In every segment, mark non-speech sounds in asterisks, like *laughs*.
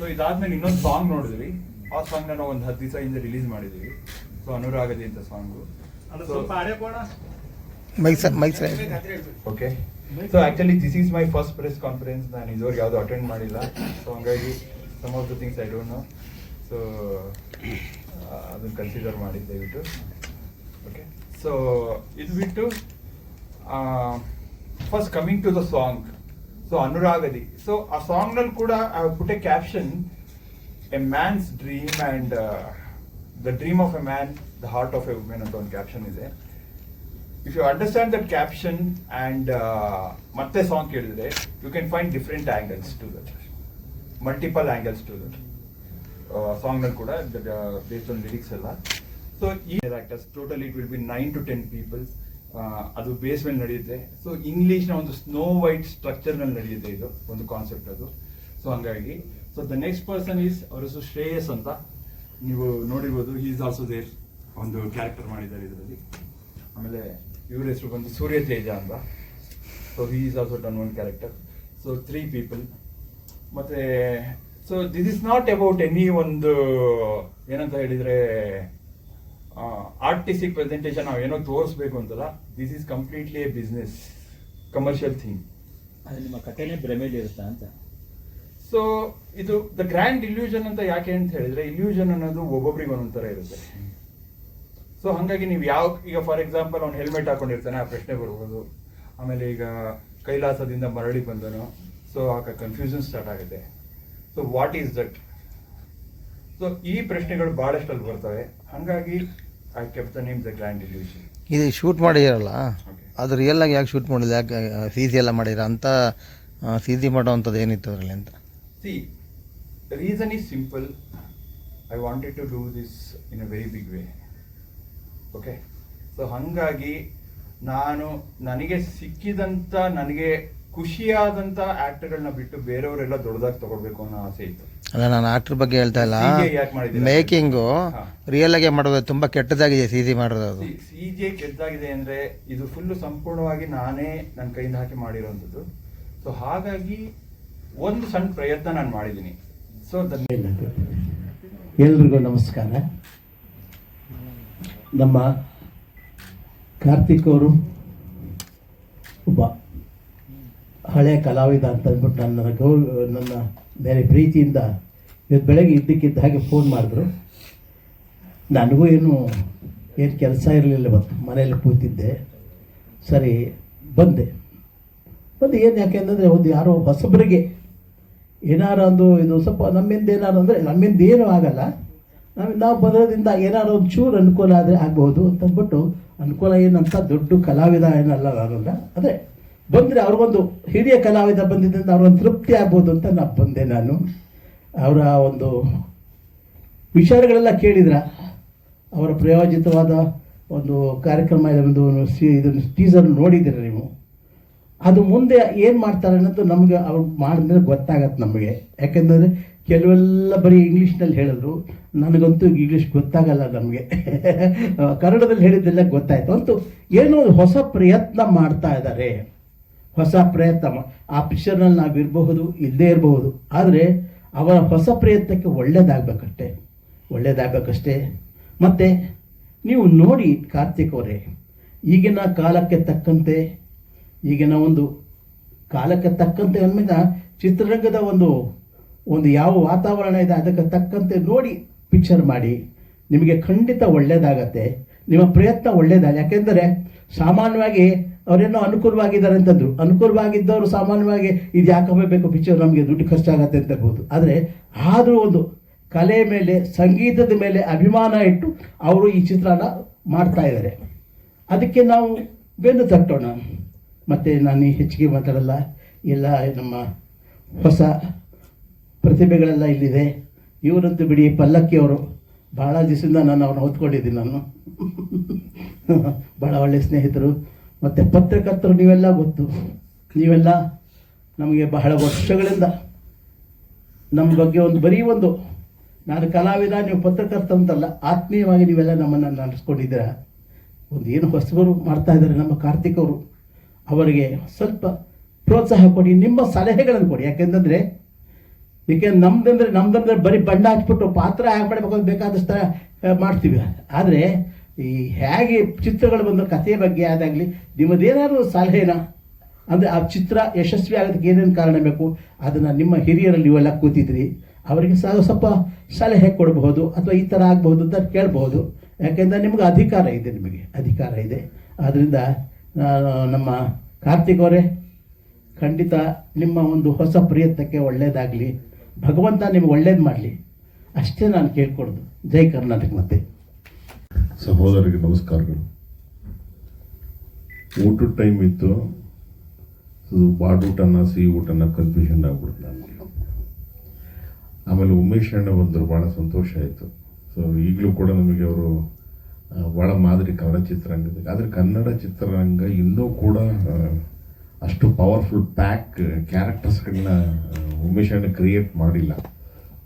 So ಇದಾದ್ಮೇಲೆ ಇನ್ನೊಂದು song ನೋಡಿದ್ವಿ. ಆ ಸಾಂಗ್ ನಾವು ಒಂದು ಹತ್ತು ದಿವಸ ಹಿಂದೆ ರಿಲೀಸ್ ಮಾಡಿದ್ವಿ ಸೊ ಅನುರಾಗದಿ ಅಂತ song okay so actually this is my first press conference ನಾನು ಇದುವರೆಗೆ ಯಾವುದು ಅಟೆಂಡ್ ಮಾಡಿಲ್ಲ. ಸೊ ಹಂಗಾಗಿ some of the things I don't know so ಅದನ್ನು ಕನ್ಸಿಡರ್ ಮಾಡಿ ದಯವಿಟ್ಟು. ಓಕೆ ಸೊ ಇದು ಬಿಟ್ಟು first coming to the song so ಅನುರಾಗದಿ so ಆ ಸಾಂಗ್ನಲ್ಲಿ ಕೂಡ put a caption a man's dream and the dream of a man the heart of a woman ಅಂತ ಒಂದು ಕ್ಯಾಪ್ಷನ್ ಇದೆ if you understand that caption and ಮತ್ತೆ song ಕೇಳಿದ್ರೆ you can find different angles to that multiple angles to that ಸಾಂಗ್ನಲ್ಲಿ ಕೂಡ based on lyrics ಎಲ್ಲ so ಈ actors totally it will be nine to ten people ಅದು base ಮೇಲೆ ನಡೆಯುತ್ತೆ. So ಇಂಗ್ಲೀಷ್ನ ಒಂದು snow white ಸ್ಟ್ರಕ್ಚರ್ನಲ್ಲಿ ನಡೆಯುತ್ತೆ ಇದು, ಒಂದು ಕಾನ್ಸೆಪ್ಟ್ ಅದು. ಸೊ ಹಂಗಾಗಿ so the next person is ಅವರ ಹೆಸರು ಶ್ರೇಯಸ್ ಅಂತ. ನೀವು ನೋಡಿರ್ಬೋದು ಈಸ್ ಆಲ್ಸೋ ದೇರ್ ಒಂದು ಕ್ಯಾರೆಕ್ಟರ್ ಮಾಡಿದ್ದಾರೆ ಇದರಲ್ಲಿ. ಆಮೇಲೆ ಇವ್ರ ಹೆಸರು ಬಂದು ಸೂರ್ಯ ತೇಜ ಅಂತ. So he is also done one character so three people ಮತ್ತೆ so this is not about any ಒಂದು, ಏನಂತ ಹೇಳಿದ್ರೆ ಆರ್ಟಿಸ್ಟಿಕ್ ಪ್ರೆಸೆಂಟೇಷನ್ ನಾವು ಏನೋ ತೋರಿಸ್ಬೇಕು ಅಂತಲ್ಲ this is completely a business commercial thing ಅದು ನಿಮ್ಮ ಕಥೆನೇ ಭ್ರಮೇಲಿ ಇರುತ್ತಾ ಅಂತ? ಸೊ ಇದು ದ ಗ್ರ್ಯಾಂಡ್ ಇಲ್ಯೂಷನ್ ಅಂತ ಯಾಕೆ ಅಂತ ಹೇಳಿದ್ರೆ ಇಲ್ಯೂಷನ್ ಅನ್ನೋದು ಒಬ್ಬೊಬ್ರಿಗೆ ಒಂದೊಂದು ಥರ ಇರುತ್ತೆ. ಸೊ ಹಂಗಾಗಿ ನೀವು ಯಾವ ಈಗ ಫಾರ್ ಎಕ್ಸಾಂಪಲ್ ಅವ್ನು ಹೆಲ್ಮೆಟ್ ಹಾಕೊಂಡಿರ್ತಾನೆ ಆ ಪ್ರಶ್ನೆ ಬರ್ಬೋದು. ಆಮೇಲೆ ಈಗ ಕೈಲಾಸದಿಂದ ಮರಳಿ ಬಂದನು ಸೊ ಆಗ ಕನ್ಫ್ಯೂಷನ್ ಸ್ಟಾರ್ಟ್ ಆಗುತ್ತೆ. So what is that so ಈ ಪ್ರಶ್ನೆಗಳು ಬಹಳಷ್ಟು ಅಲ್ಲಿ ಬರ್ತವೆ. ಹಂಗಾಗಿ I kept the name the grand illusion ಇದು ಶೂಟ್ ಮಾಡಿದಿರಲ್ಲ. ಅದು ರಿಯಲ್ ಆಗಿ ಯಾಕೆ ಶೂಟ್ ಮಾಡಿದ್ರು ಯಾಕೆ ಸಿ ಸಿ ಎಲ್ಲ ಮಾಡಿರ ಅಂತ ಸಿ ಸಿ ಮಾಡೋವಂಥದ್ದು ಏನಿತ್ತು ಅದರಲ್ಲಿ ಅಂತ? See reason is simple I wanted to do this in a very big way okay so ಹಾಗಾಗಿ ನಾನು ನನಗೆ ಸಿಕ್ಕಿದಂಥ ನನಗೆ ಖುಷಿಯಾದಂಥ ಆ್ಯಕ್ಟರ್ಗಳನ್ನ ಬಿಟ್ಟು ಬೇರೆಯವರೆಲ್ಲ ದೊಡ್ಡದಾಗಿ ತಗೊಳ್ಬೇಕು ಅನ್ನೋ ಆಸೆ ಇತ್ತು. ಅಲ್ಲ ನಾನು ಆಕ್ಟ್ರ್ ಬಗ್ಗೆ ಹೇಳ್ತಾ ಇಲ್ಲ. CGI ಯಾಕ್ ಮಾಡಿದ್ದೀರಾ? ಮೇಕಿಂಗು ಹಾ. ರಿಯಲ್ ಆಗಿ ಮಾಡೋದು ತುಂಬಾ ಕೆಟ್ಟದಾಗಿದೆ ಸಿ ಜಿ ಮಾಡೋದು ಅದು ಸಿ ಜೆ ಕೆದ್ದಾಗಿದೆ ಅಂದ್ರೆ ಇದು ಫುಲ್ ಸಂಪೂರ್ಣವಾಗಿ ನಾನೇ ನನ್ನ ಕೈಯಿಂದ ಹಾಕಿ ಮಾಡಿರೋಂಥದ್ದು. ಸೊ ಹಾಗಾಗಿ ಒಂದು ಸಣ್ಣ ಪ್ರಯತ್ನ ನಾನು ಮಾಡಿದ್ದೀನಿ. ಸೊ ಎಲ್ರಿಗೂ ನಮಸ್ಕಾರ. ನಮ್ಮ ಕಾರ್ತಿಕ್ ಅವರು ಒಬ್ಬ ಹಳೆಯ ಕಲಾವಿದ ಅಂತ ಅಂದ್ಬಿಟ್ಟು ನನ್ನ ಗೌ ನನ್ನ ಮೇಲೆ ಪ್ರೀತಿಯಿಂದ ಇವತ್ತು ಬೆಳಗ್ಗೆ ಇದ್ದಕ್ಕಿದ್ದ ಹಾಗೆ ಫೋನ್ ಮಾಡಿದ್ರು. ನನಗೂ ಏನು ಏನು ಕೆಲಸ ಇರಲಿಲ್ಲ ಇವತ್ತು, ಮನೆಯಲ್ಲಿ ಕೂತಿದ್ದೆ. ಸರಿ, ಬಂದೆ. ಬಂದು ಏನು ಯಾಕೆಂದರೆ ಒಂದು ಯಾರೋ ಹೊಸಬರಿಗೆ ಏನಾರು ಒಂದು, ಇದು ಸ್ವಲ್ಪ ನಮ್ಮಿಂದ ಏನಾರು ಅಂದರೆ, ನಮ್ಮಿಂದ ಏನೂ ಆಗಲ್ಲ. ನಾವು ನಾವು ಬರೋದ್ರಿಂದ ಏನಾರು ಒಂದು ಚೂರು ಅನುಕೂಲ ಆದರೆ ಆಗ್ಬೋದು ಅಂತ ಅಂದ್ಬಿಟ್ಟು, ಅನುಕೂಲ ಏನಂತ ದೊಡ್ಡ ಕಲಾವಿದ ಏನಲ್ಲ ನಾನಲ್ಲ. ಅದೇ ಬಂದರೆ ಅವ್ರಿಗೊಂದು ಹಿರಿಯ ಕಲಾವಿದ ಬಂದಿದ್ದರಿಂದ ಅವ್ರಿಗೊಂದು ತೃಪ್ತಿ ಆಗ್ಬೋದು ಅಂತ ನಾ ಬಂದೆ ನಾನು. ಅವರ ಒಂದು ವಿಚಾರಗಳೆಲ್ಲ ಕೇಳಿದ್ರ. ಅವರ ಪ್ರಯೋಜಿತವಾದ ಒಂದು ಕಾರ್ಯಕ್ರಮ ಒಂದು ಸಿ ಇದನ್ನು ಟೀಸರ್ ನೋಡಿದ್ದೀರ ನೀವು? ಅದು ಮುಂದೆ ಏನು ಮಾಡ್ತಾರೆ ಅನ್ನೋದು ನಮಗೆ ಅವ್ರು ಮಾಡಿದ್ರೆ ಗೊತ್ತಾಗತ್ತೆ ನಮಗೆ. ಯಾಕೆಂದರೆ ಕೆಲವೆಲ್ಲ ಬರೀ ಇಂಗ್ಲೀಷ್ನಲ್ಲಿ ಹೇಳಿದ್ರು. ನನಗಂತೂ ಇಂಗ್ಲೀಷ್ ಗೊತ್ತಾಗಲ್ಲ ನಮಗೆ. ಕನ್ನಡದಲ್ಲಿ ಹೇಳಿದ್ದೆಲ್ಲ ಗೊತ್ತಾಯಿತು. ಅಂತೂ ಏನೋ ಹೊಸ ಪ್ರಯತ್ನ ಮಾಡ್ತಾ ಇದ್ದಾರೆ. ಹೊಸ ಪ್ರಯತ್ನ ಆ ಪಿಕ್ಚರ್ನಲ್ಲಿ ನಾವು ಇರಬಹುದು ಇಲ್ಲದೇ ಇರಬಹುದು. ಆದರೆ ಅವರ ಹೊಸ ಪ್ರಯತ್ನಕ್ಕೆ ಒಳ್ಳೇದಾಗಬೇಕಷ್ಟೇ. ಒಳ್ಳೇದಾಗಬೇಕಷ್ಟೇ. ಮತ್ತು ನೀವು ನೋಡಿ ಕಾರ್ತಿಕ್ ಅವರೇ, ಈಗಿನ ಕಾಲಕ್ಕೆ ತಕ್ಕಂತೆ, ಈಗಿನ ಒಂದು ಕಾಲಕ್ಕೆ ತಕ್ಕಂತೆ ಅಂದ್ಮೇಲೆ ಚಿತ್ರರಂಗದ ಒಂದು ಒಂದು ಯಾವ ವಾತಾವರಣ ಇದೆ, ಅದಕ್ಕೆ ತಕ್ಕಂತೆ ನೋಡಿ ಪಿಕ್ಚರ್ ಮಾಡಿ. ನಿಮಗೆ ಖಂಡಿತ ಒಳ್ಳೆಯದಾಗತ್ತೆ ನಿಮ್ಮ ಪ್ರಯತ್ನ ಒಳ್ಳೆಯದಾಗ ಯಾಕೆಂದರೆ ಸಾಮಾನ್ಯವಾಗಿ ಅವರೇನೋ ಅನುಕೂಲವಾಗಿದ್ದಾರೆ ಅಂತಂದ್ರು ಅನುಕೂಲವಾಗಿದ್ದವರು ಸಾಮಾನ್ಯವಾಗಿ ಇದು ಯಾಕೆ ಬೇಕು ಪಿಕ್ಚರ್ ನಮಗೆ ದುಡ್ಡು ಖರ್ಚಾಗತ್ತೆ ಅಂತ ಹೇಳ್ಬೋದು. ಆದರೆ ಆದರೂ ಒಂದು ಕಲೆ ಮೇಲೆ, ಸಂಗೀತದ ಮೇಲೆ ಅಭಿಮಾನ ಇಟ್ಟು ಅವರು ಈ ಚಿತ್ರನ ಮಾಡ್ತಾ ಇದ್ದಾರೆ ಅದಕ್ಕೆ ನಾವು ಬೆನ್ನು ತಟ್ಟೋಣ. ಮತ್ತು ನಾನು ಹೆಚ್ಚಿಗೆ ಮಾತಾಡಲ್ಲ. ಎಲ್ಲ ನಮ್ಮ ಹೊಸ ಪ್ರತಿಭೆಗಳೆಲ್ಲ ಇಲ್ಲಿದೆ. ಇವರಂತೂ ಬಿಡಿ ಪಲ್ಲಕ್ಕಿ ಅವರು. ಭಾಳ ದಿವಸದಿಂದ ನಾನು ಅವ್ರನ್ನ ಹೊತ್ಕೊಂಡಿದ್ದೀನಿ ನಾನು. *laughs* ಭಾಳ ಒಳ್ಳೆಯ ಸ್ನೇಹಿತರು. ಮತ್ತು ಪತ್ರಕರ್ತರು ನೀವೆಲ್ಲ ಗೊತ್ತು. ನೀವೆಲ್ಲ ನಮಗೆ ಬಹಳ ವರ್ಷಗಳಿಂದ ನಮ್ಮ ಬಗ್ಗೆ ಒಂದು ಬರೀ ಒಂದು ನಾನು ಕಲಾವಿದ, ನೀವು ಪತ್ರಕರ್ತ ಅಂತಲ್ಲ, ಆತ್ಮೀಯವಾಗಿ ನೀವೆಲ್ಲ ನಮ್ಮನ್ನು ನಡೆಸ್ಕೊಂಡಿದ್ದೀರ? ಒಂದು ಏನು ಹೊಸಬರು ಮಾಡ್ತಾ ಇದ್ದಾರೆ ನಮ್ಮ ಕಾರ್ತಿಕ್ ಅವರು ಅವರಿಗೆ ಸ್ವಲ್ಪ ಪ್ರೋತ್ಸಾಹ ಕೊಡಿ, ನಿಮ್ಮ ಸಲಹೆಗಳನ್ನು ಕೊಡಿ. ಯಾಕೆಂತಂದರೆ ಯಾಕೆಂದ್ರೆ ನಮ್ದಂದ್ರೆ ನಮ್ದಂದ್ರೆ ಬರೀ ಬಣ್ಣ ಹಚ್ಬಿಟ್ಟು ಪಾತ್ರ ಹಾಕ್ಬಿಡ್ಬೇಕು ಅಂತ ಬೇಕಾದಷ್ಟು ಮಾಡ್ತೀವಿ. ಆದರೆ ಈ ಹೇಗೆ ಚಿತ್ರಗಳು ಬಂದ ಕಥೆ ಬಗ್ಗೆ ಆದಾಗಲಿ ನಿಮ್ಮದೇನಾದ್ರು ಸಲಹೆನಾ? ಅಂದರೆ ಆ ಚಿತ್ರ ಯಶಸ್ವಿ ಆಗೋದಕ್ಕೆ ಏನೇನು ಕಾರಣ ಬೇಕು? ಅದನ್ನು ನಿಮ್ಮ ಹಿರಿಯರಲ್ಲಿ ಇವೆಲ್ಲ ಕೂತಿದ್ರಿ. ಅವರಿಗೆ ಸಹ ಸ್ವಲ್ಪ ಸಲಹೆ ಕೊಡಬಹುದು ಅಥವಾ ಈ ಥರ ಆಗಬಹುದು ಅಂತ ಕೇಳಬಹುದು. ಯಾಕೆಂದರೆ ನಿಮಗೆ ಅಧಿಕಾರ ಇದೆ ನಿಮಗೆ, ಅಧಿಕಾರ ಇದೆ. ಆದ್ದರಿಂದ ನಮ್ಮ ಕಾರ್ತಿಕ್ ಅವರೇ, ಖಂಡಿತ ನಿಮ್ಮ ಒಂದು ಹೊಸ ಪ್ರಯತ್ನಕ್ಕೆ ಒಳ್ಳೆಯದಾಗಲಿ ಭಗವಂತ ನಿಮ್ಗೆ ಒಳ್ಳೇದು ಮಾಡಲಿ. ಅಷ್ಟೇ ನಾನು ಕೇಳ್ಕೊಡೋದು. ಜೈ ಕರ್ನಾಟಕ ಮತ್ತೆ. ಸಹೋದರಿಗೆ ನಮಸ್ಕಾರಗಳು. ಊಟದ ಟೈಮ್ ಇತ್ತು. ಬಾಡೂಟನ ಸಿಹಿ ಊಟನ ಕನ್ಫ್ಯೂಷನ್ ಆಗ್ಬಿಡ್ತು ನಾನು ಆಮೇಲೆ ಉಮೇಶ್ ಅಣ್ಣ ಬಂದರು ಭಾಳ ಸಂತೋಷ ಆಯಿತು. ಸೊ ಈಗಲೂ ಕೂಡ ನಮಗೆ ಅವರು ಭಾಳ ಮಾದರಿ ಕನ್ನಡ ಚಿತ್ರರಂಗದ ಆದರೆ ಕನ್ನಡ ಚಿತ್ರರಂಗ ಇನ್ನೂ ಕೂಡ ಅಷ್ಟು ಪವರ್ಫುಲ್ ಪ್ಯಾಕ್ ಕ್ಯಾರೆಕ್ಟರ್ಸ್ಗಳನ್ನ ಉಮೇಶ್ ಅಣ್ಣ ಕ್ರಿಯೇಟ್ ಮಾಡಿಲ್ಲ.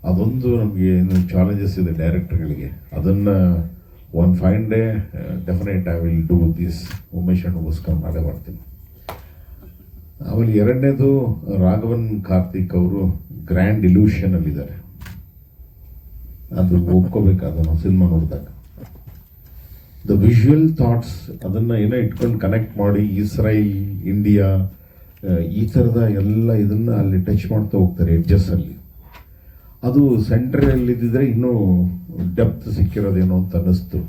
ಅದೊಂದು ನಮಗೆ ಏನು ಚಾಲೆಂಜಸ್ ಇದೆ ಡೈರೆಕ್ಟರ್ಗಳಿಗೆ ಅದನ್ನು one fine day definite I will do this Umesh ಉಸ್ಕೊಂಡು ಮಾಡೇ ಮಾಡ್ತೀನಿ ಆಮೇಲೆ ಎರಡನೇದು, ರಾಘವನ್ ಕಾರ್ತಿಕ್ ಅವರು ಗ್ರ್ಯಾಂಡ್ ಇಲ್ಯೂಷನ್ ಅಲ್ಲಿದ್ದಾರೆ ಅದು ಒಪ್ಕೋಬೇಕಾದ ನಾವು ಸಿನಿಮಾ ನೋಡಿದಾಗ. ದ ವಿಜುವಲ್ ಥಾಟ್ಸ್ ಅದನ್ನ ಏನೋ ಇಟ್ಕೊಂಡು ಕನೆಕ್ಟ್ ಮಾಡಿ ಇಸ್ರೈಲ್ ಇಂಡಿಯಾ ಈ ಥರದ ಎಲ್ಲ ಇದನ್ನ ಅಲ್ಲಿ ಟಚ್ ಮಾಡ್ತಾ ಹೋಗ್ತಾರೆ ಎಡ್ಜಸ್ ಅಲ್ಲಿ. ಅದು ಸೆಂಟ್ರಲ್ಲಿ ಇದ್ದಿದ್ರೆ ಇನ್ನೂ ಡೆಪ್ತ್ ಸಿಕ್ಕಿರೋದೇನೋ ಅಂತ ಅನ್ನಿಸ್ತು.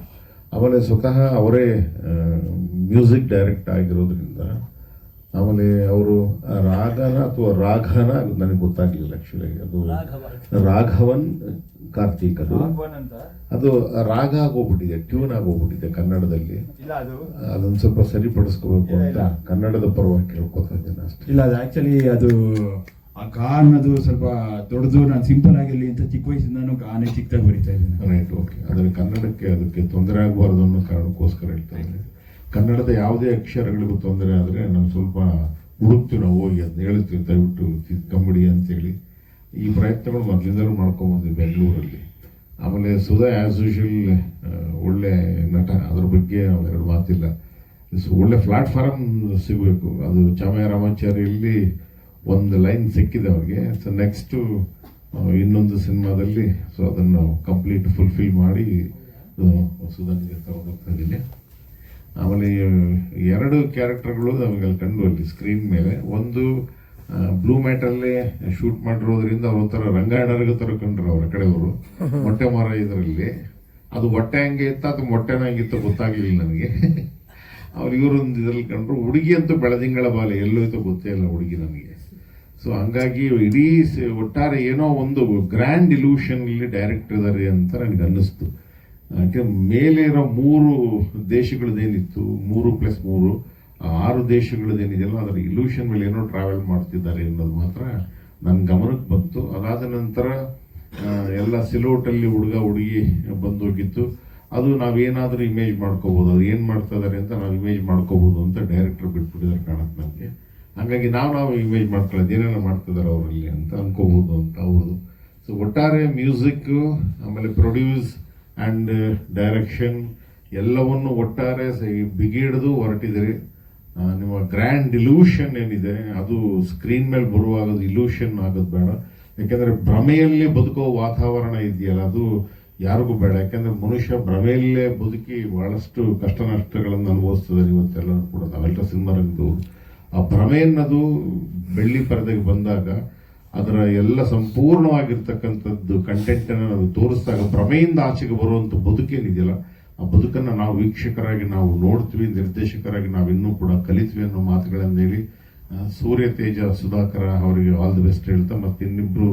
ಆಮೇಲೆ ಸ್ವತಃ ಅವರೇ ಮ್ಯೂಸಿಕ್ ಡೈರೆಕ್ಟ್ ಆಗಿರೋದ್ರಿಂದ ಆಮೇಲೆ ಅವರು ರಾಗನ ಅಥವಾ ರಾಘನ ನನಗೆ ಗೊತ್ತಾಗಲಿಲ್ಲ ಆಕ್ಚುಲಿ ಅದು ರಾಘವನ್ ಕಾರ್ತಿಕ್ ಅದು. ಅದು ರಾಗ ಆಗೋಗ್ಬಿಟ್ಟಿದೆ ಟ್ಯೂನ್ ಆಗೋಗ್ಬಿಟ್ಟಿದೆ ಕನ್ನಡದಲ್ಲಿ. ಅದೊಂದು ಸ್ವಲ್ಪ ಸರಿಪಡಿಸ್ಕೋಬೇಕು ಅಂತ ಕನ್ನಡದ ಪರವಾಗಿ ಕೇಳ್ಕೊತಾ ಇದ್ದೇನೆ ಅಷ್ಟೇ. ಇಲ್ಲ ಅದು ಆ್ಯಕ್ಚುಲಿ ಅದು ಆ ಗಾ ಅನ್ನೋದು ಸ್ವಲ್ಪ ದೊಡ್ಡದು, ನಾನು ಸಿಂಪಲ್ ಆಗಿರಲಿ ಅಂತ ಚಿಕ್ಕ ವಯಸ್ಸಿಂದಾನು ಕಾನೇ ಚಿಕ್ಕದಾಗಿ ಬರಿತಾ ಇದ್ದೀನಿ. ರೈಟ್ ಓಕೆ ಅದನ್ನು ಕನ್ನಡಕ್ಕೆ ಅದಕ್ಕೆ ತೊಂದರೆ ಆಗಬಾರ್ದು ಅನ್ನೋ ಕಾರಣಕ್ಕೋಸ್ಕರ ಹೇಳ್ತಾ ಇದ್ದೀನಿ. ಕನ್ನಡದ ಯಾವುದೇ ಅಕ್ಷರಗಳಿಗೂ ತೊಂದರೆ ಆದರೆ ನಾನು ಸ್ವಲ್ಪ ಹುಡುಕ್ತೀವಿ ನಾವು ಹೋಗಿ ಅದನ್ನ ಹೇಳ್ತೀವಿ ದಯವಿಟ್ಟು ಕಂಬಿಡಿ ಅಂತೇಳಿ. ಈ ಪ್ರಯತ್ನಗಳು ಮೊದಲಿಂದಲೂ ಮಾಡ್ಕೊಂಬಂದ್ವಿ ಬೆಂಗಳೂರಲ್ಲಿ. ಆಮೇಲೆ ಸುಧಾ ಆ್ಯಸ್ ಯೂಶುವಲ್ ಒಳ್ಳೆ ನಟ. ಅದ್ರ ಬಗ್ಗೆ ಎರಡು ಮಾತಿಲ್ಲ. ಒಳ್ಳೆ ಪ್ಲಾಟ್ಫಾರ್ಮ್ ಸಿಗಬೇಕು. ಅದು ಚಮಯ ರಾಮಾಚಾರ್ಯಲ್ಲಿ ಒಂದು ಲೈನ್ ಸಿಕ್ಕಿದೆ ಅವ್ರಿಗೆ. ಸೊ ನೆಕ್ಸ್ಟು ಇನ್ನೊಂದು ಸಿನಿಮಾದಲ್ಲಿ ಸೊ ಅದನ್ನು ಕಂಪ್ಲೀಟ್ ಫುಲ್ಫಿಲ್ ಮಾಡಿ ಸುಧನ್ಗೆ ತಗೊಂಡೋಗ್ತಾ ಇದ್ದೀನಿ. ಆಮೇಲೆ ಎರಡು ಕ್ಯಾರೆಕ್ಟರ್ಗಳು ನಮಗೆ ಅಲ್ಲಿ ಕಂಡು ಅಲ್ಲಿ ಸ್ಕ್ರೀನ್ ಮೇಲೆ. ಒಂದು ಬ್ಲೂ ಮ್ಯಾಟಲ್ಲೇ ಶೂಟ್ ಮಾಡಿರೋದ್ರಿಂದ ಅವ್ರ ಒಂಥರ ರಂಗಾಯಣರ್ಗ ಥರ ಕಂಡ್ರು ಅವ್ರ ಕಡೆಯವರು. ಮೊಟ್ಟೆ ಮರ ಇದರಲ್ಲಿ. ಅದು ಹೊಟ್ಟೆ ಹಂಗೆ ಇತ್ತ ಅಥವಾ ಮೊಟ್ಟೆನ ಹಂಗಿತ್ತು ಗೊತ್ತಾಗ್ಲಿಲ್ಲ ನನಗೆ. ಅವ್ರು ಇವರೊಂದು ಇದ್ರಲ್ಲಿ ಕಂಡ್ರು ಹುಡುಗಿ ಅಂತೂ ಬೆಳದಿಂಗಳ ಬಾಲೆ ಎಲ್ಲೋಯ್ತೋ ಗೊತ್ತೇ ಇಲ್ಲ ಹುಡುಗಿ ನನಗೆ. ಸೊ ಹಂಗಾಗಿ ಇಡೀ ಒಟ್ಟಾರೆ ಏನೋ ಒಂದು ಗ್ರ್ಯಾಂಡ್ ಇಲ್ಯೂಷನ್ ಇಲ್ಲಿ ಡೈರೆಕ್ಟ್ ಇದ್ದಾರೆ ಅಂತ ನನಗೆ ಅನ್ನಿಸ್ತು. ಯಾಕೆ ಮೇಲೆ ಇರೋ ಮೂರು ದೇಶಗಳದ್ದೇನಿತ್ತು, ಮೂರು ಪ್ಲಸ್ ಮೂರು ಆರು ದೇಶಗಳದ್ದೇನಿದೆಯಲ್ಲ ಅದರ ಇಲ್ಯೂಷನ್ ಮೇಲೆ ಏನೋ ಟ್ರಾವೆಲ್ ಮಾಡ್ತಿದ್ದಾರೆ ಅನ್ನೋದು ಮಾತ್ರ ನನ್ನ ಗಮನಕ್ಕೆ ಬಂತು. ಅದಾದ ನಂತರ ಎಲ್ಲ ಸಿಲೋಟಲ್ಲಿ ಹುಡುಗ, ಹುಡುಗಿ ಬಂದೋಗಿತ್ತು. ಅದು ನಾವೇನಾದರೂ ಇಮೇಜ್ ಮಾಡ್ಕೋಬೋದು. ಅದು ಏನು ಮಾಡ್ತಾ ಇದ್ದಾರೆ ಅಂತ ನಾವು ಇಮೇಜ್ ಮಾಡ್ಕೋಬೋದು ಅಂತ ಡೈರೆಕ್ಟರ್ ಬಿಟ್ಬಿಟ್ಟಿದ್ದಾರೆ ಕಾಣುತ್ತೆ ನಮಗೆ ಹಾಗಾಗಿ ನಾವು ನಾವು ಇಮೇಜ್ ಮಾಡ್ಕೊಳ್ಳೋದು ಏನೇನೋ ಮಾಡ್ತಿದ್ದಾರೆ ಅವರಲ್ಲಿ ಅಂತ ಅನ್ಕೋಬಹುದು ಅಂತ ಅವ್ರದ್ದು ಸೊ ಒಟ್ಟಾರೆ ಮ್ಯೂಸಿಕ್ ಆಮೇಲೆ ಪ್ರೊಡ್ಯೂಸ್ ಆ್ಯಂಡ್ ಡೈರೆಕ್ಷನ್ ಎಲ್ಲವನ್ನು ಒಟ್ಟಾರೆ ಹೊರಟಿದ್ದೀರಿ. ಆ, ನಿಮ್ಮ ಗ್ರ್ಯಾಂಡ್ ಇಲ್ಯೂಷನ್ ಏನಿದೆ ಅದು ಸ್ಕ್ರೀನ್ ಮೇಲೆ ಬರುವಾಗ ಇಲ್ಯೂಷನ್ ಆಗೋದು ಬೇಡ. ಯಾಕೆಂದರೆ ಭ್ರಮೆಯಲ್ಲಿ ಬದುಕೋ ವಾತಾವರಣ ಇದೆಯಲ್ಲ ಅದು ಯಾರಿಗೂ ಬೇಡ. ಯಾಕೆಂದರೆ ಮನುಷ್ಯ ಭ್ರಮೆಯಲ್ಲೇ ಬದುಕಿ ಭಾಳಷ್ಟು ಕಷ್ಟ ನಷ್ಟಗಳನ್ನು ಅನುಭವಿಸ್ತದೆ ಇವತ್ತೆಲ್ಲ ಕೂಡ. ನಾವೆಲ್ಲ ಸಿನಿಮಾ ರಂಗದವರು. ಆ ಭ್ರಮೆ ಅನ್ನೋದು ಬೆಳ್ಳಿ ಪರದೆಗೆ ಬಂದಾಗ ಅದರ ಎಲ್ಲ ಸಂಪೂರ್ಣವಾಗಿರ್ತಕ್ಕಂಥದ್ದು ಕಂಟೆಂಟ್ ಅನ್ನು ನಾವು ತೋರಿಸಿದಾಗ ಭ್ರಮೆಯಿಂದ ಆಚೆಗೆ ಬರುವಂಥ ಬದುಕೇನಿದೆಯಲ್ಲ ಆ ಬದುಕನ್ನು ನಾವು ವೀಕ್ಷಕರಾಗಿ ನಾವು ನೋಡ್ತೀವಿ, ನಿರ್ದೇಶಕರಾಗಿ ನಾವು ಇನ್ನೂ ಕೂಡ ಕಲಿತೀವಿ ಅನ್ನೋ ಮಾತುಗಳನ್ನು ಹೇಳಿ ಸೂರ್ಯ ತೇಜ ಸುಧಾಕರ ಅವರಿಗೆ ಆಲ್ ದಿ ಬೆಸ್ಟ್ ಹೇಳ್ತಾ, ಮತ್ತೆ ಇನ್ನಿಬ್ಬರು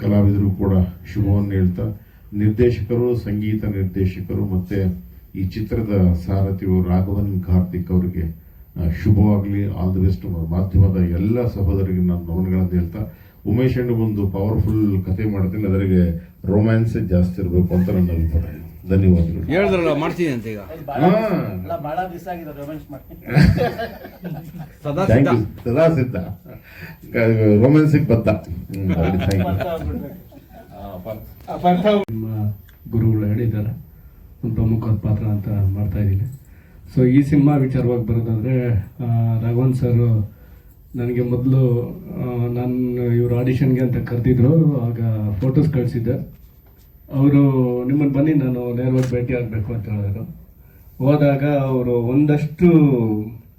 ಕಲಾವಿದರು ಕೂಡ ಶುಭವನ್ನು ಹೇಳ್ತಾ, ನಿರ್ದೇಶಕರು, ಸಂಗೀತ ನಿರ್ದೇಶಕರು, ಮತ್ತೆ ಈ ಚಿತ್ರದ ಸಾರಥಿಯು ರಾಘವನ್ ಕಾರ್ತಿಕ್ ಅವರಿಗೆ ಶುಭವಾಗಲಿ ಆಲ್ ದಿ ಬೆಸ್ಟ್ ಮಾಧ್ಯಮದ ಎಲ್ಲ ಸಹೋದರಿಗೆ ನಾನು ನಮನಗಳನ್ನು ಹೇಳ್ತಾ ಉಮೇಶ್ ಅಣ್ಣ ಒಂದು ಪವರ್ಫುಲ್ ಕಥೆ ಮಾಡ್ತೀನಿ ಅದರಿಗೆ ರೊಮ್ಯಾನ್ಸ್ ಜಾಸ್ತಿ ಇರಬೇಕು ಅಂತ ನನ್ನ ಅಭಿಪ್ರಾಯ. ಧನ್ಯವಾದಗಳು. ಹೇಳಿದ್ರಲ್ಲ ಮಾಡ್ತೀನಿ ಅಂತ ಈಗ. ಹಾ. ಬಹಳ ದಿವಸ ಆಗಿದೆ ರೊಮ್ಯಾನ್ಸ್ ಮಾಡಿ. *laughs* ಸದಾ ಸಿದ್ಧ. ರೊಮ್ಯಾನ್ಸಿಗೆ ಬದ್ಧ. *laughs* ಗುರುಗಳು ಹೇಳಿದ್ದಾರೆ. ಒಂದು ಪ್ರಮುಖ ಪಾತ್ರ ಅಂತ ಮಾಡ್ತಾ ಇದ್ದೀನಿ. ಸೊ ಈ ಸಿನಿಮಾ ವಿಚಾರವಾಗಿ ಬರೋದಾದರೆ ರಾಘವನ್ ಸರ್ ನನಗೆ ಮೊದಲು ನಾನು ಇವರು ಆಡಿಷನ್ಗೆ ಅಂತ ಕರೆದಿದ್ರು, ಆಗ ಫೋಟೋಸ್ ಕಳಿಸಿದ್ದೆ. ಅವರು ನಿಮ್ಮನ್ನು ಬನ್ನಿ, ನಾನು ನೇರವಾಗಿ ಭೇಟಿ ಆಗಬೇಕು ಅಂತ ಹೇಳಿದ್ರು. ಹೋದಾಗ ಅವರು ಒಂದಷ್ಟು,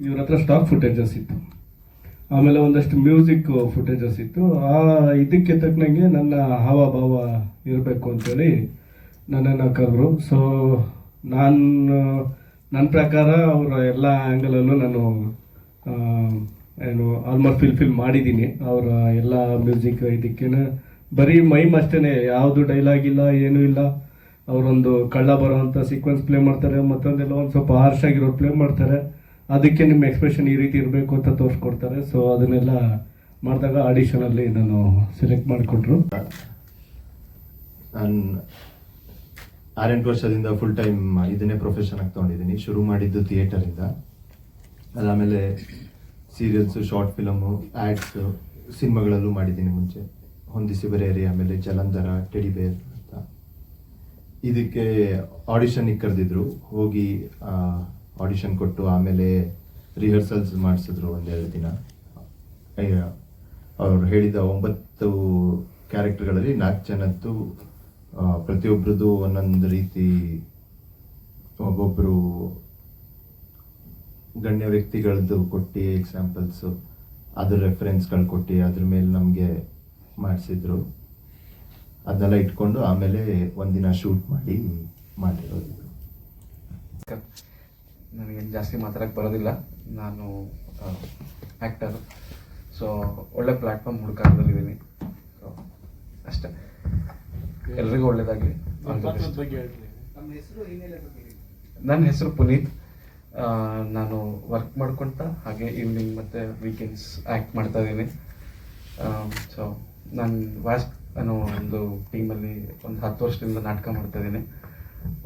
ಇವ್ರ ಹತ್ರ ಸ್ಟಾಕ್ ಫುಟೇಜಸ್ ಇತ್ತು. ಆಮೇಲೆ ಒಂದಷ್ಟು ಮ್ಯೂಸಿಕ್ ಫುಟೇಜಸ್ ಇತ್ತು. ಆ ಇದಕ್ಕೆ ತಕ್ಕನಂಗೆ ನನ್ನ ಹಾವಭಾವ ಇರಬೇಕು ಅಂತೇಳಿ ನನ್ನನ್ನು ಕರೆದ್ರು. ಸೊ ನಾನು ನನ್ನ ಪ್ರಕಾರ ಅವರ ಎಲ್ಲ ಆ್ಯಂಗಲಲ್ಲೂ ನಾನು ಏನು ಆಲ್ಮೋಸ್ಟ್ ಫಿಲ್ ಫಿಲ್ ಮಾಡಿದ್ದೀನಿ. ಅವರ ಎಲ್ಲ ಮ್ಯೂಸಿಕ್ ಇದಕ್ಕೇನು ಬರೀ ಮೈಮ್ ಅಷ್ಟೇ ಯಾವುದು ಡೈಲಾಗ್ ಇಲ್ಲ, ಏನೂ ಇಲ್ಲ. ಅವರೊಂದು ಕಳ್ಳ ಬರೋವಂಥ ಸೀಕ್ವೆನ್ಸ್ ಪ್ಲೇ ಮಾಡ್ತಾರೆ, ಮತ್ತೊಂದೆಲ್ಲ ಒಂದು ಸ್ವಲ್ಪ ಹಾರ್ಶ್ ಆಗಿರೋ ಪ್ಲೇ ಮಾಡ್ತಾರೆ. ಅದಕ್ಕೆ ನಿಮ್ಮ ಎಕ್ಸ್ಪ್ರೆಷನ್ ಈ ರೀತಿ ಇರಬೇಕು ಅಂತ ತೋರಿಸ್ಕೊಡ್ತಾರೆ. ಸೊ ಅದನ್ನೆಲ್ಲ ಮಾಡಿದಾಗ ಆಡಿಷನಲ್ಲಿ ನಾನು ಸೆಲೆಕ್ಟ್ ಮಾಡಿಕೊಟ್ರು ಆರೆಂಟು ವರ್ಷದಿಂದ ಫುಲ್ ಟೈಮ್ ಇದನ್ನೇ ಪ್ರೊಫೆಷನ್ ಆಗಿ ತೊಗೊಂಡಿದ್ದೀನಿ. ಶುರು ಮಾಡಿದ್ದು ಥಿಯೇಟರಿಂದ ಅದಾದಮೇಲೆ ಸೀರಿಯಲ್ಸು ಶಾರ್ಟ್ ಫಿಲಮು ಆ್ಯಡ್ಸು ಸಿನಿಮಾಗಳಲ್ಲೂ ಮಾಡಿದ್ದೀನಿ ಮುಂಚೆ. ಹೊಂದಿಸಿ ಬರೆಯರಿ ಆಮೇಲೆ ಜಲಂಧರ ಟೆಡಿಬೇರ್ ಅಂತ. ಇದಕ್ಕೆ ಆಡಿಷನ್ಗೆ ಕರೆದಿದ್ರು. ಹೋಗಿ ಆಡಿಷನ್ ಕೊಟ್ಟು ಆಮೇಲೆ ರಿಹರ್ಸಲ್ಸ್ ಮಾಡಿಸಿದ್ರು ಒಂದೆರಡು ದಿನ. ಅವರು ಹೇಳಿದ ಒಂಬತ್ತು ಕ್ಯಾರೆಕ್ಟರ್ಗಳಲ್ಲಿ ನಾಲ್ಕು ಜನದ್ದು ಆ, ಪ್ರತಿಯೊಬ್ರದ್ದು ಒಂದೊಂದು ರೀತಿ ಒಬ್ಬೊಬ್ಬರು ಗಣ್ಯ ವ್ಯಕ್ತಿಗಳದ್ದು ಕೊಟ್ಟು ಎಕ್ಸಾಂಪಲ್ಸು ಅದ್ರ ರೆಫರೆನ್ಸ್ಗಳು ಕೊಟ್ಟು ಅದ್ರ ಮೇಲೆ ನಮಗೆ ಮಾಡಿಸಿದ್ರು. ಅದನ್ನೆಲ್ಲ ಇಟ್ಕೊಂಡು ಆಮೇಲೆ ಒಂದಿನ ಶೂಟ್ ಮಾಡಿ ಮಾಡಿರೋದು. ನನಗೆ ಜಾಸ್ತಿ ಮಾತಾಡಕ್ಕೆ ಬರೋದಿಲ್ಲ. ನಾನು ಆ್ಯಕ್ಟರು ಸೊ ಒಳ್ಳೆ ಪ್ಲ್ಯಾಟ್ಫಾರ್ಮ್ ಹುಡುಕಾಡ್ದಲ್ಲಿದ್ದೀನಿ. ಸೊ ಅಷ್ಟೇ. ಎಲ್ರಿಗೂ ಒಳ್ಳೇದಾಗಲಿ. ನನ್ನ ಹೆಸರು ಪುನೀತ್. ನಾನು ವರ್ಕ್ ಮಾಡ್ಕೊಳ್ತಾ ಹಾಗೆ ಈವ್ನಿಂಗ್ ಮತ್ತು ವೀಕೆಂಡ್ಸ್ ಆ್ಯಕ್ಟ್ ಮಾಡ್ತಾ ಇದ್ದೀನಿ. ಸೊ ನಾನು ವಾಸ್ಟ್ ನಾನು ಒಂದು ಟೀಮಲ್ಲಿ ಒಂದು ಹತ್ತು ವರ್ಷದಿಂದ ನಾಟಕ ಮಾಡ್ತಾ ಇದ್ದೀನಿ.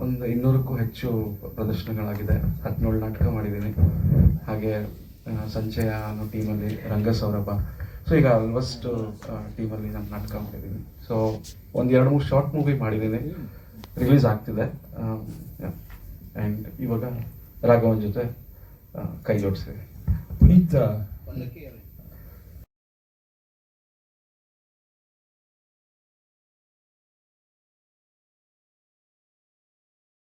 ಒಂದು ಇನ್ನೂರಕ್ಕೂ ಹೆಚ್ಚು ಪ್ರದರ್ಶನಗಳಾಗಿದೆ. ಹದಿನೇಳು ನಾಟಕ ಮಾಡಿದ್ದೀನಿ. ಹಾಗೆ ಸಂಜೆಯ ಸಂಚಯ ಅನ್ನೋ ಟೀಮಲ್ಲಿ ರಂಗ ಸೌರಭ ಸೊ ಈಗ ಆಲ್ಮೋಸ್ಟ್ ಟೀಮಲ್ಲಿ ನಾನು ನಾಟಕ ಮಾಡಿದ್ದೀನಿ ಸೊ ಒಂದು ಎರಡು ಮೂರು ಶಾರ್ಟ್ ಮೂವಿ ಮಾಡಿದ್ದೀನಿ ರಿಲೀಸ್ ಆಗ್ತಿದೆ. ಆ್ಯಂಡ್ ಇವಾಗ ರಾಘವನ್ ಜೊತೆ ಆ, ಕೈ ಜೋಡಿಸಿದೆ ಪುನೀತ್